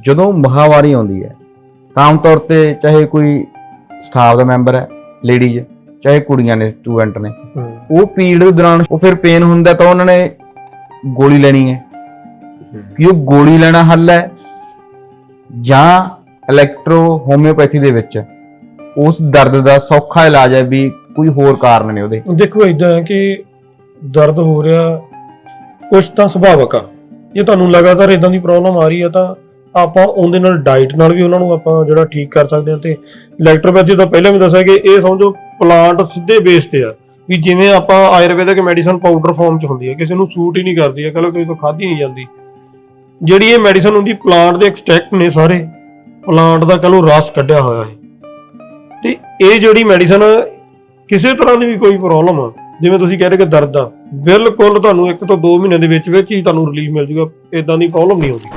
ਜਦੋਂ ਮਹਾਵਾਰੀ ਆਉਂਦੀ ਹੈ ਤਾਂ ਆਮ ਤੌਰ ਤੇ ਚਾਹੇ ਕੋਈ ਸਟਾਫ ਦਾ ਮੈਂਬਰ ਹੈ ਲੇਡੀਜ਼ ਚਾਹੇ ਕੁੜੀਆਂ ਨੇ ਸਟੂਡੈਂਟ ਨੇ ਉਹ ਪੀਰੀਅਡ ਦੇ ਦੌਰਾਨ ਉਹ ਫਿਰ ਪੇਨ ਹੁੰਦਾ ਤਾਂ ਉਹਨਾਂ ਨੇ ਗੋਲੀ ਲੈਣੀ ਹੈ। ਕਿ ਉਹ ਗੋਲੀ ਲੈਣਾ ਹੱਲ ਹੈ ਜਾਂ ਇਲੈਕਟ੍ਰੋ ਹੋਮਿਓਪੈਥੀ ਦੇ ਵਿੱਚ ਉਸ ਦਰਦ ਦਾ ਸੌਖਾ ਇਲਾਜ ਹੈ ਵੀ ਕੋਈ ਹੋਰ ਕਾਰਨ ਨੇ ਉਹਦੇ। ਦੇਖੋ ਇਦਾਂ ਹੈ ਕਿ ਦਰਦ ਹੋ ਰਿਹਾ ਕੁਝ ਤਾਂ ਸੁਭਾਵਕ ਆ। ਜੇ ਤੁਹਾਨੂੰ ਲਗਾਤਾਰ ਇਦਾਂ ਦੀ ਪ੍ਰੋਬਲਮ ਆ ਰਹੀ ਹੈ ਤਾਂ ਆਪਾਂ ਉਹਦੇ ਨਾਲ ਡਾਈਟ ਨਾਲ ਵੀ ਉਹਨਾਂ ਨੂੰ ਆਪਾਂ ਜਿਹੜਾ ਠੀਕ ਕਰ ਸਕਦੇ ਹਾਂ ਤੇ ਇਲੈਕਟ੍ਰੋਪੈਥੀ ਤਾਂ ਪਹਿਲਾਂ ਵੀ ਦੱਸਿਆ ਕਿ ਇਹ ਸਮਝੋ ਪਲਾਂਟ ਸਿੱਧੇ ਬੇਸ ਤੇ ਆ, ਵੀ ਜਿਵੇਂ ਆਪਾਂ ਆਯੁਰਵੈਦਿਕ ਮੈਡੀਸਨ ਪਾਊਡਰ ਫਾਰਮ ਚ ਹੁੰਦੀ ਹੈ, ਕਿਸੇ ਨੂੰ ਸੂਟ ਹੀ ਨਹੀਂ ਕਰਦੀ ਹੈ ਕਹੋ ਕੋਈ ਤੋਂ ਖਾਧੀ ਨਹੀਂ ਜਾਂਦੀ। ਜਿਹੜੀ ਇਹ ਮੈਡੀਸਨ ਹੁੰਦੀ ਪਲਾਂਟ ਦੇ ਐਕਸਟ੍ਰੈਕਟ ਨੇ ਸਾਰੇ ਪਲਾਂਟ ਦਾ ਕਹ ਲਓ ਰਸ ਕੱਢਿਆ ਹੋਇਆ ਹੈ। ਤੇ ਇਹ ਜਿਹੜੀ ਮੈਡੀਸਨ ਕਿਸੇ ਤਰ੍ਹਾਂ ਦੀ ਵੀ ਕੋਈ ਪ੍ਰੋਬਲਮ ਆ, ਜਿਵੇਂ ਤੁਸੀਂ ਕਹਿ ਰਹੇ ਕਿ ਦਰਦ ਆ ਬਿਲਕੁਲ ਤੁਹਾਨੂੰ 1 ਤੋਂ 2 ਮਹੀਨੇ ਦੇ ਵਿੱਚ ਵਿੱਚ ਹੀ ਤੁਹਾਨੂੰ ਰਿਲੀਫ ਮਿਲ ਜੂਗਾ ਇਦਾਂ ਦੀ ਪ੍ਰੋਬਲਮ ਨਹੀਂ ਆਉਂਦੀ